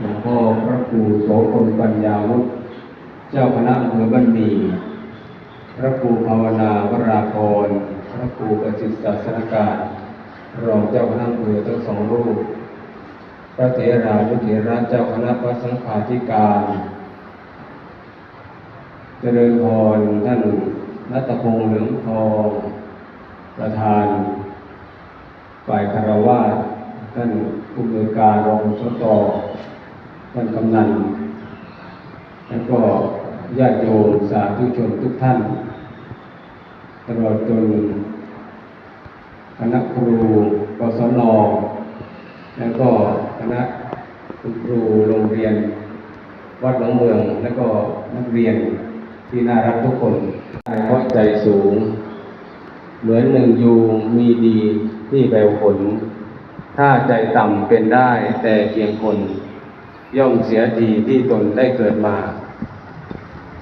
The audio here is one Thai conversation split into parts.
หลวงพ่อพระครูโสพลปัญญาวุฒิเจ้าคณะอำเภอบ้านมีพระครูภาวนาวราพรพระครูประสิทธิศาสนการรองเจ้าคณะอำเภอทั้งสองรูป พระเถรานุเถระเจ้าคณะพระสังฆาธิการ เจริญพรท่านนัตพงษ์เหลืองทองประธาน ฝ่ายคารวาสท่าน ผู้อำนวยการรองสตท่านกำนันแล้วก็ญาติโยมสาธุชนทุกท่าน ตลอดจนคณะครูกศนแล้วก็คณะคุณครูโรงเรียน วัดหนองเมืองแล้วก็นักเรียนที่น่ารักทุกคนเพราะใจสูง เหมือนหนึ่งยูมีดีที่แปลผล ถ้าใจต่ำเป็นได้แต่เพียงคน ย่อมเสียทีที่ตนได้เกิดมา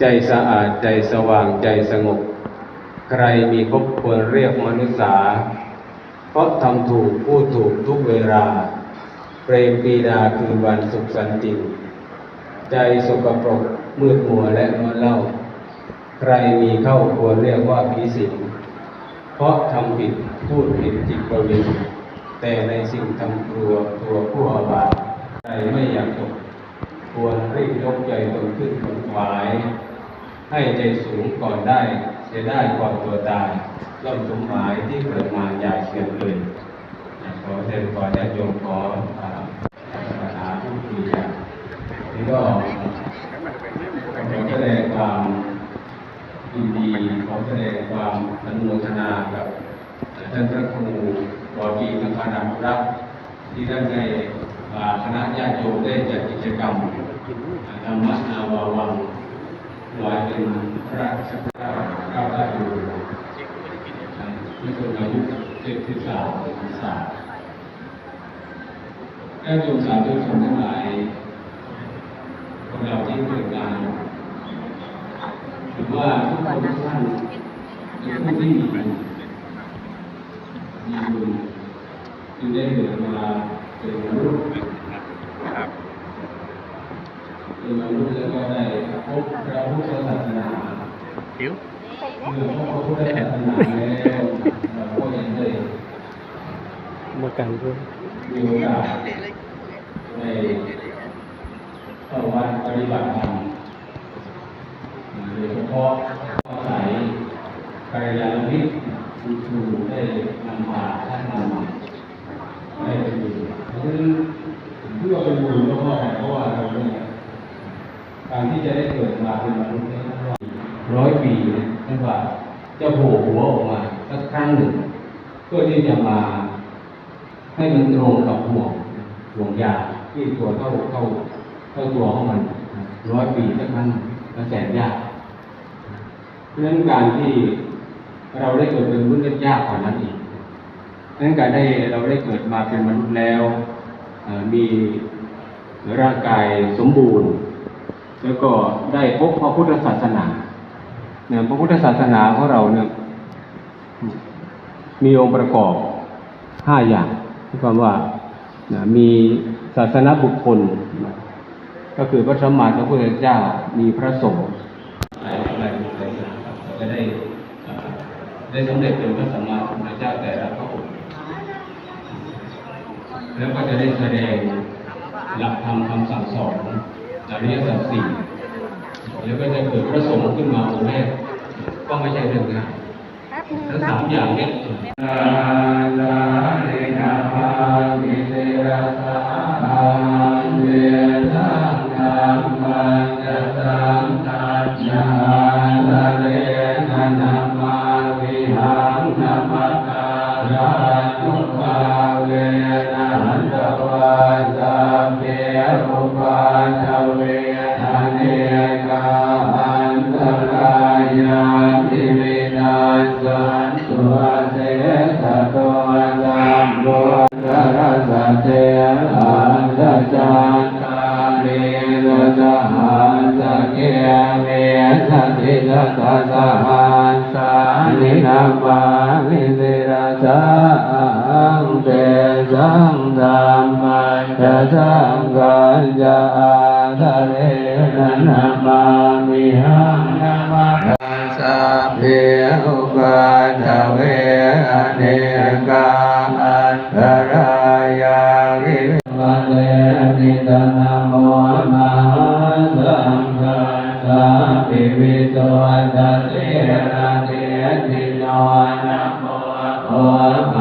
ใจสะอาดใจสว่างใจสงบ ใครมีครบควรเรียกมนุษย์สาเพราะทำถูกพูดถูกทุกเวลา เปรมปีดาคืนวันสุขสันติ ใจสกปรกมืดมัวและนอนเล่า ใครมีเข้าควรเรียกว่าผีสิงเพราะทำผิดพูดผิดจิตประวิน แต่ในสิ่งทำตัวตัวผู้อาบาปใจไม่อยากตกควรรีบยกใจตนขึ้นบนขวาย ให้ใจสูงก่อนได้เสียได้ก่อนตัวตายย่อมสมหมายที่เกิดมาอย่าเขียนเลยขอเชิญขอญาติโยมขออ่าปัญหาผู้คุยกันนี่ก็ขอแสดงความยินดีขอแสดงความอนุโมทนากับท่านพระครู วอดีนักานานุรักษ์ที่ท่านได้คณะญาติโยมได้จัดกิจกรรมธรรมนาวาวังลอยเป็นพระราชาก้าวหน้าอยู่ที่คนอายุเจ็ดสิบสามพรรษาแก้วโยมสาธุชนทั้งหลายคนเราที่เกิดการถือว่าทุกคนทุกท่านเป็นผู้ที่มีบุญ จึงได้เกิดมาเป็นมนุษย์เป็นมนุษย์แล้วก็ได้พบพระพุทธศาสนาหิวเมื่อพบพระพุทธศาสนาแล้วเราก็ยังได้มากันด้วยมีโอกาสได้เข้าวัดปฏิบัติธรรมโดยเฉพาะอาศัยกัลยาณมิตรคุณครูได้นำพาท่านนำมา ได้ไปอยู่เพราะฉะนั้นเพื่อเป็นบุญก็เพราะอะไรเพราะว่าเราเนี่ยการที่จะได้เกิดมาเป็นมนุษย์เนี่ยท่านร้อยปีนี่ยท่านว่าจะโผล่หัวออกมาสักครั้งหนึ่งเพื่อที่จะมาให้มันตรงกับห่วงห่วงยาที่ตัวเท่าเท่าเท่าตัวของมันร้อยปีสักครั้งก็แสนยากเพราะฉะนั้นการที่เราได้เกิดเป็นมนุษย์ยากกว่านั้นอีก เพราะฉะนั้นการได้เราได้เกิดมาเป็นมนุษย์แล้วมีร่างกายสมบูรณ์ แล้วก็ได้พบพระพุทธศาสนาเนี่ยพระพุทธศาสนาของเราเนี่ยมีองค์ประกอบห้าอย่างที่ความว่ามีศาสนาบุคคล ก็คือพระสัมมาสัมพุทธเจ้ามีพระสงฆ์หลายหลายบุคคลนะครับจะได้ได้สำเร็จเป็นพระสัมมาสัมพุทธเจ้าแต่ละพระองค์ แล้วก็จะได้แสดงหลักธรรมคำสั่งสอนอริยสัจสี่แล้วก็จะเกิดพระสงฆ์ขึ้นมาองค์แรกก็ไม่ใช่เรื่องง่ายทั้งสามอย่างเนี้อาลาเนนาภามิเตระสาเวลังนัมมันจะสังตัจจาลาเรนะนามาวิหังนามาการานุภา สัติสัตสะหันสานินามามิเสระสังเตสังธรรมัญจะสังฆัญจะอาทะเรนะนะมามิหังนะมาสัพเพอุปาทเวอเนกาอันตรายาวิวันเลนิตนะโมมาสัง นนะโม